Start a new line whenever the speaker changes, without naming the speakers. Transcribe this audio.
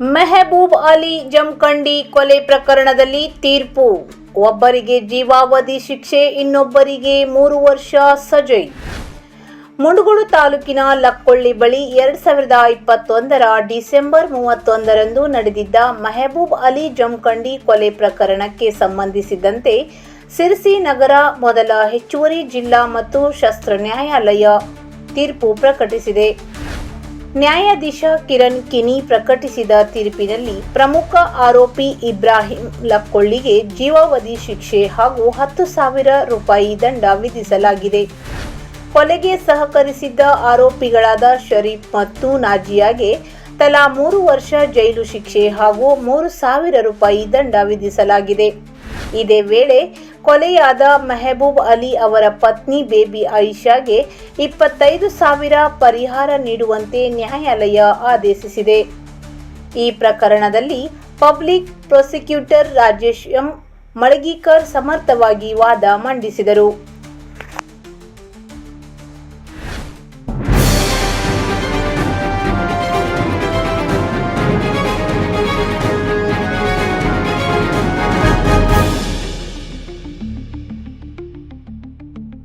ಮೆಹಬೂಬ್ ಅಲಿ ಜಮಖಂಡಿ ಕೊಲೆ ಪ್ರಕರಣದಲ್ಲಿ ತೀರ್ಪು. ಒಬ್ಬರಿಗೆ ಜೀವಾವಧಿ ಶಿಕ್ಷೆ, ಇನ್ನೊಬ್ಬರಿಗೆ ಮೂರು ವರ್ಷ ಸಜೆ. ಮುಂಡಗೋಡು ತಾಲೂಕಿನ ಲಕ್ಕೊಳ್ಳಿ ಬಳಿ ಎರಡ್ ಸಾವಿರದ ಇಪ್ಪತ್ತೊಂದರ ಡಿಸೆಂಬರ್ ಮೂವತ್ತೊಂದರಂದು ನಡೆದಿದ್ದ ಮೆಹಬೂಬ್ ಅಲಿ ಜಮಖಂಡಿ ಕೊಲೆ ಪ್ರಕರಣಕ್ಕೆ ಸಂಬಂಧಿಸಿದಂತೆ ಸಿರ್ಸಿ ನಗರ ಮೊದಲ ಹೆಚ್ಚುವರಿ ಜಿಲ್ಲಾ ಮತ್ತು ಶಸ್ತ್ರ ನ್ಯಾಯಾಲಯ ತೀರ್ಪು ಪ್ರಕಟಿಸಿದೆ. ನ್ಯಾಯಾಧೀಶ ಕಿರಣ್ ಕಿನಿ ಪ್ರಕಟಿಸಿದ ತೀರ್ಪಿನಲ್ಲಿ ಪ್ರಮುಖ ಆರೋಪಿ ಇಬ್ರಾಹಿಂ ಲಕ್ಕೊಳ್ಳಿಗೆ ಜೀವಾವಧಿ ಶಿಕ್ಷೆ ಹಾಗೂ ಹತ್ತು ಸಾವಿರ ರೂಪಾಯಿ ದಂಡ ವಿಧಿಸಲಾಗಿದೆ. ಕೊಲೆಗೆ ಸಹಕರಿಸಿದ್ದ ಆರೋಪಿಗಳಾದ ಶರೀಫ್ ಮತ್ತು ನಾಜಿಯಾಗೆ ತಲಾ ಮೂರು ವರ್ಷ ಜೈಲು ಶಿಕ್ಷೆ ಹಾಗೂ ಮೂರು ಸಾವಿರ ರೂಪಾಯಿ ದಂಡ ವಿಧಿಸಲಾಗಿದೆ. ಇದೇ ವೇಳೆ ಕೊಲೆಯಾದ ಮೆಹಬೂಬ್ ಅಲಿ ಅವರ ಪತ್ನಿ ಬೇಬಿ ಆಯಿಷಾಗೆ ಇಪ್ಪತ್ತೈದು ಸಾವಿರ ಪರಿಹಾರ ನೀಡುವಂತೆ ನ್ಯಾಯಾಲಯ ಆದೇಶಿಸಿದೆ. ಈ ಪ್ರಕರಣದಲ್ಲಿ public prosecutor Rajesh M Malagikar ಸಮರ್ಥವಾಗಿ ವಾದ ಮಂಡಿಸಿದರು.